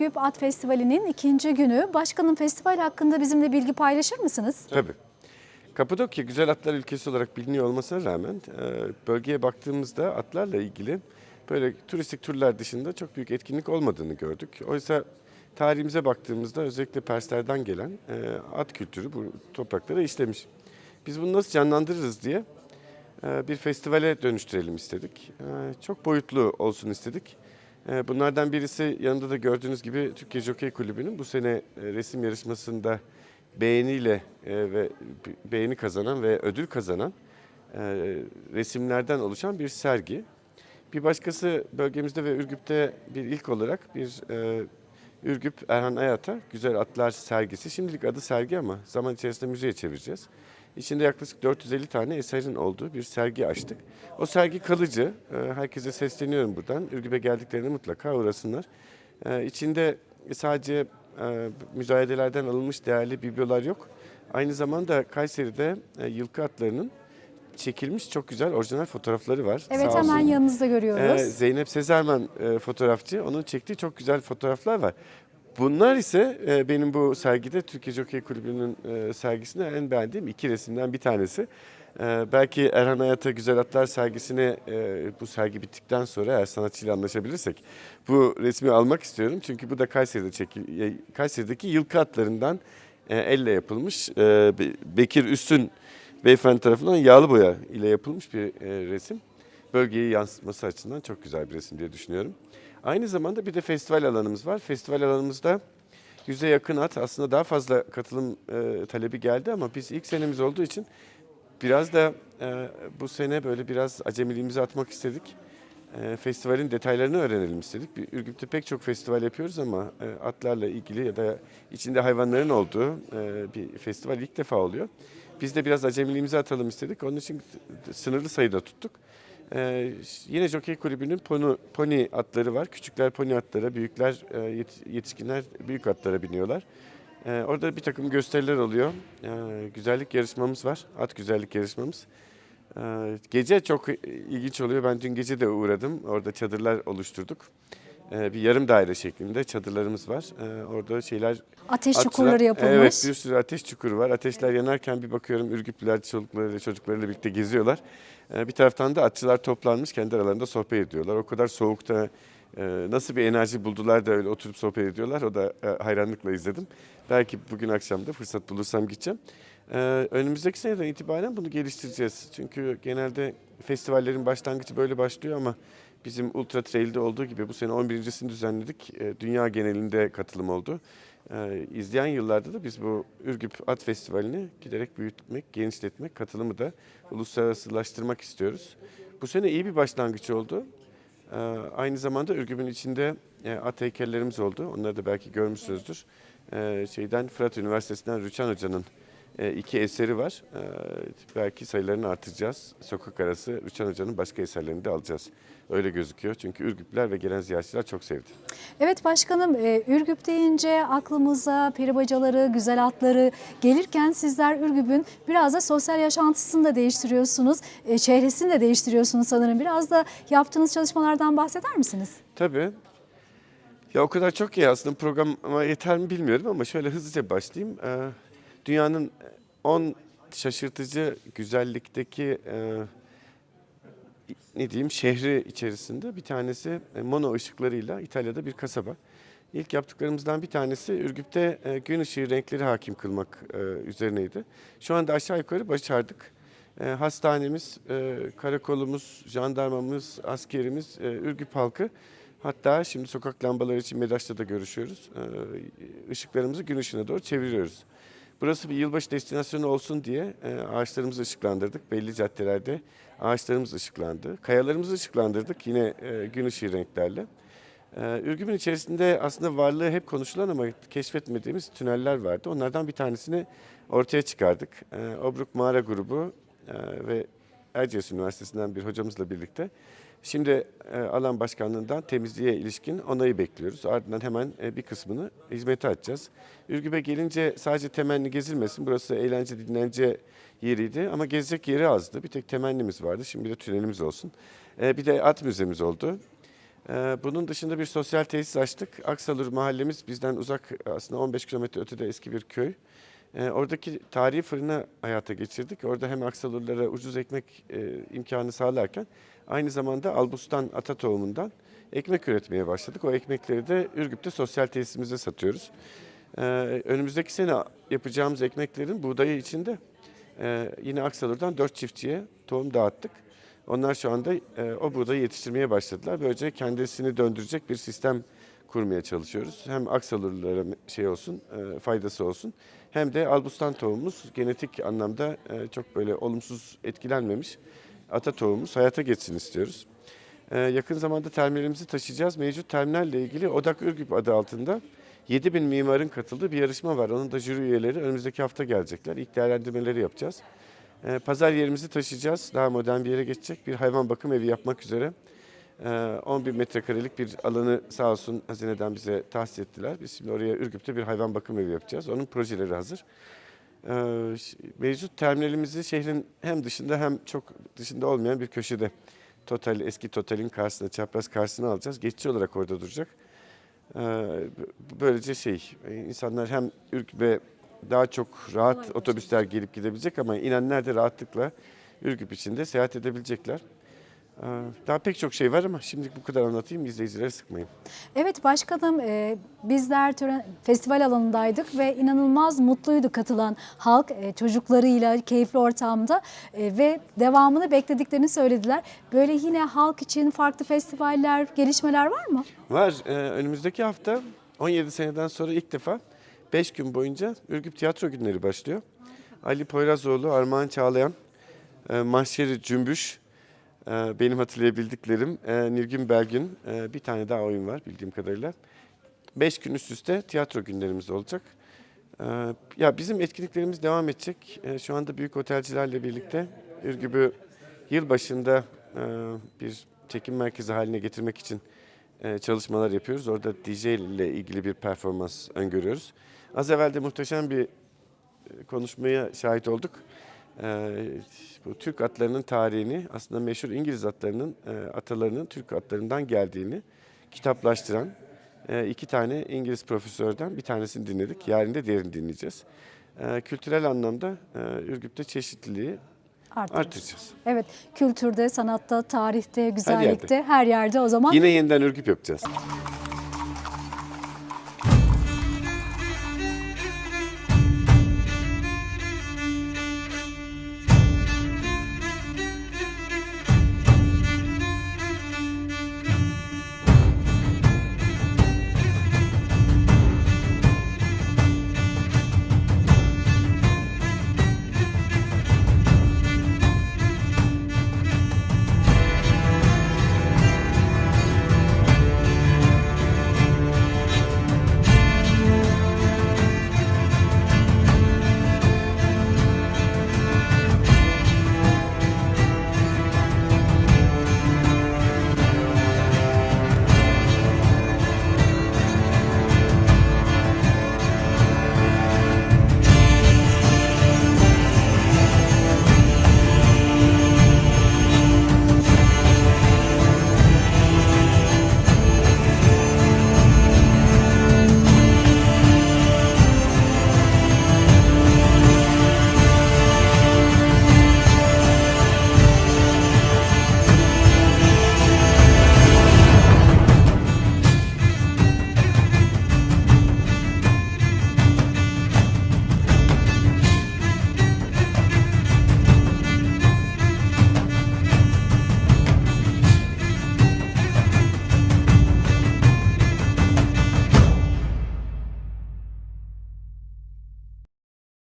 Ürgüp At Festivali'nin ikinci günü. Başkanım festival hakkında bizimle bilgi paylaşır mısınız? Tabii. Kapadokya güzel atlar ülkesi olarak biliniyor olmasına rağmen e, bölgeye baktığımızda atlarla ilgili böyle turistik turlar dışında çok büyük etkinlik olmadığını gördük. Oysa tarihimize baktığımızda özellikle Perslerden gelen e, at kültürü bu topraklara işlemiş. Biz bunu nasıl canlandırırız diye e, bir festivale dönüştürelim istedik. Çok boyutlu olsun istedik. E, Bunlardan birisi yanında da gördüğünüz gibi Türkiye Jockey Kulübü'nün bu sene e, resim yarışmasında beğeniyle e, ve beğeni kazanan ve ödül kazanan e, resimlerden oluşan bir sergi. Bir başkası bölgemizde ve Ürgüp'te bir ilk olarak bir Ürgüp Erhan Ayat'a Güzel Atlar sergisi. Şimdilik adı sergi ama zaman içerisinde müzeye çevireceğiz. İçinde yaklaşık 450 tane eserin olduğu bir sergi açtık. O sergi kalıcı. E, Herkese sesleniyorum buradan. Ürgüp'e geldiklerinde mutlaka uğrasınlar. E, İçinde sadece e, müzayedelerden alınmış değerli biblolar yok. Aynı zamanda Kayseri'de e, yılkı atlarının çekilmiş çok güzel orijinal fotoğrafları var. Evet Sağ hemen olsun. yanınızda görüyoruz. Ee, Zeynep Sezerman e, fotoğrafçı. Onun çektiği çok güzel fotoğraflar var. Bunlar ise e, benim bu sergide Türkiye Jockey Kulübü'nün e, sergisinde en beğendiğim iki resimden bir tanesi. E, belki Erhan Hayat'a Güzel Atlar sergisine e, bu sergi bittikten sonra eğer sanatçıyla anlaşabilirsek bu resmi almak istiyorum. Çünkü bu da Kayseri'de çekil, e, Kayseri'deki yılkı atlarından e, elle yapılmış. E, Be- Bekir Üstün beyefendi tarafından yağlı boya ile yapılmış bir e, resim bölgeyi yansıtması açısından çok güzel bir resim diye düşünüyorum. Aynı zamanda bir de festival alanımız var. Festival alanımızda yüze yakın at aslında daha fazla katılım e, talebi geldi ama biz ilk senemiz olduğu için biraz da e, bu sene böyle biraz acemiliğimizi atmak istedik. E, festivalin detaylarını öğrenelim istedik. Bir, Ürgüp'te pek çok festival yapıyoruz ama e, atlarla ilgili ya da içinde hayvanların olduğu e, bir festival ilk defa oluyor. Biz de biraz acemiliğimizi atalım istedik. Onun için sınırlı sayıda tuttuk. Ee, yine Jockey Kulübü'nün pony, pony atları var. Küçükler pony atlara, büyükler e, yet- yetişkinler büyük atlara biniyorlar. Ee, orada bir takım gösteriler oluyor. Ee, güzellik yarışmamız var. At güzellik yarışmamız. Ee, gece çok ilginç oluyor. Ben dün gece de uğradım. Orada çadırlar oluşturduk. Ee, bir yarım daire şeklinde çadırlarımız var. Ee, orada şeyler Ateş Atçılar- çukurları yapılmış. Evet bir sürü ateş çukuru var. Ateşler yanarken bir bakıyorum Ürgüplüler çocuklarıyla çocuklarıyla birlikte geziyorlar. Ee, bir taraftan da atçılar toplanmış kendi aralarında sohbet ediyorlar. O kadar soğukta e, nasıl bir enerji buldular da öyle oturup sohbet ediyorlar. O da e, hayranlıkla izledim. Belki bugün akşam da fırsat bulursam gideceğim. Önümüzdeki seneden itibaren bunu geliştireceğiz. Çünkü genelde festivallerin başlangıcı böyle başlıyor ama bizim Ultra Trail'de olduğu gibi bu sene 11.sini düzenledik. Ee, dünya genelinde katılım oldu. Ee, izleyen yıllarda da biz bu Ürgüp At Festivali'ni giderek büyütmek, genişletmek, katılımı da uluslararasılaştırmak istiyoruz. Bu sene iyi bir başlangıç oldu. Ee, aynı zamanda Ürgüp'ün içinde e, at heykellerimiz oldu. Onları da belki görmüşsünüzdür. Şeyden Fırat Üniversitesi'nden Rüçhan Hoca'nın e, iki eseri var. Belki sayılarını artıracağız. Sokak arası Rüçhan Hoca'nın başka eserlerini de alacağız. Öyle gözüküyor. Çünkü Ürgüplüler ve gelen ziyaretçiler çok sevdi. Evet başkanım e, Ürgüp deyince aklımıza peribacaları, güzel atları gelirken sizler Ürgüp'ün biraz da sosyal yaşantısını da değiştiriyorsunuz. e, Çehresini de değiştiriyorsunuz sanırım. Biraz da yaptığınız çalışmalardan bahseder misiniz? Tabii. Ya o kadar çok ki aslında programa yeter mi bilmiyorum ama şöyle hızlıca başlayayım. Ee, dünyanın 10 şaşırtıcı güzellikteki e, ne diyeyim şehri içerisinde bir tanesi e, mono ışıklarıyla İtalya'da bir kasaba. İlk yaptıklarımızdan bir tanesi Ürgüp'te e, gün ışığı renkleri hakim kılmak e, üzerineydi. Şu anda aşağı yukarı başardık. Hastanemiz, karakolumuz, jandarmamız, askerimiz, Ürgüp halkı hatta şimdi sokak lambaları için MEDAŞ'ta da görüşüyoruz. Işıklarımızı gün ışığına doğru çeviriyoruz. Burası bir yılbaşı destinasyonu olsun diye e, ağaçlarımızı ışıklandırdık. Belli caddelerde ağaçlarımız ışıklandı. Kayalarımızı ışıklandırdık yine e, gün ışığı renklerle. E, içerisinde aslında varlığı hep konuşulan ama keşfetmediğimiz tüneller vardı. Onlardan bir tanesini ortaya çıkardık. E, Obruk Mağara Grubu e, ve Erciyes Üniversitesi'nden bir hocamızla birlikte Şimdi e, alan başkanlığından temizliğe ilişkin onayı bekliyoruz. Ardından hemen e, bir kısmını hizmete açacağız. Ürgüp'e gelince sadece temenni gezilmesin. Burası eğlence dinlence yeriydi ama gezecek yeri azdı. Bir tek temennimiz vardı. Şimdi bir de tünelimiz olsun. E, bir de at müzemiz oldu. Bunun dışında bir sosyal tesis açtık. Aksalur mahallemiz bizden uzak aslında 15 kilometre ötede eski bir köy. Oradaki tarihi fırını hayata geçirdik. Orada hem Aksalurlara ucuz ekmek imkanı sağlarken aynı zamanda Albustan ata tohumundan ekmek üretmeye başladık. O ekmekleri de Ürgüp'te sosyal tesisimize satıyoruz. Ee, Önümüzdeki sene yapacağımız ekmeklerin buğdayı içinde e, yine Aksalur'dan 4 çiftçiye tohum dağıttık. Onlar şu anda e, o buğdayı yetiştirmeye başladılar. Böylece kendisini döndürecek bir sistem kurmaya çalışıyoruz. Hem Aksalurlulara şey olsun, e, faydası olsun. Hem de Albustan tohumumuz genetik anlamda e, çok böyle olumsuz etkilenmemiş ata tohumumuz hayata geçsin istiyoruz. E, yakın zamanda terminalimizi taşıyacağız. Mevcut terminalle ilgili Odak Ürgüp adı altında 7000 mimarın katıldığı bir yarışma var. Onun da jüri üyeleri önümüzdeki hafta gelecekler. İlk değerlendirmeleri yapacağız. Ee, Pazar yerimizi taşıyacağız. Daha modern bir yere geçecek. Bir hayvan bakım evi yapmak üzere. Ee, 11 metrekarelik bir alanı sağ olsun hazineden bize tahsis ettiler. Biz şimdi oraya Ürgüp'te bir hayvan bakım evi yapacağız. Onun projeleri hazır. Ş- Mevcut terminalimizi şehrin hem dışında hem çok dışında olmayan bir köşede. Total, eski Total'in karşısına, çapraz karşısına alacağız. Geçici olarak orada duracak. B- Böylece şey, e, insanlar hem Ürgüp'e daha çok rahat otobüsler gelip gidebilecek ama inenler de rahatlıkla Ürgüp içinde seyahat edebilecekler. Ee, Daha pek çok şey var ama şimdilik bu kadar anlatayım izleyicileri sıkmayın. Evet başkanım e, bizler tören, festival alanındaydık ve inanılmaz mutluydu katılan halk e, çocuklarıyla keyifli ortamda e, ve devamını beklediklerini söylediler. Böyle yine halk için farklı festivaller, gelişmeler var mı? Var. Ee, önümüzdeki hafta 17 seneden sonra ilk defa 5 gün boyunca Ürgüp Tiyatro Günleri başlıyor. Ali Poyrazoğlu, Armağan Çağlayan, e, Mahşeri Cümbüş, e, benim hatırlayabildiklerim, e, Nilgün Belgün, e, bir tane daha oyun var bildiğim kadarıyla. 5 gün üst üste tiyatro günlerimiz olacak. E, ya bizim etkinliklerimiz devam edecek. E, şu anda büyük otelcilerle birlikte Ürgüp'ü yılbaşında e, bir çekim merkezi haline getirmek için çalışmalar yapıyoruz. Orada DJ ile ilgili bir performans öngörüyoruz. Az evvel de muhteşem bir konuşmaya şahit olduk. E, bu Türk atlarının tarihini, aslında meşhur İngiliz atlarının, e, atalarının Türk atlarından geldiğini kitaplaştıran e, iki tane İngiliz profesörden bir tanesini dinledik. Yarın da diğerini dinleyeceğiz. E, kültürel anlamda e, Ürgüp'te çeşitliliği Artırız. artıracağız. Evet kültürde, sanatta, tarihte, güzellikte her yerde o zaman Yine yeniden Ürgüp yapacağız.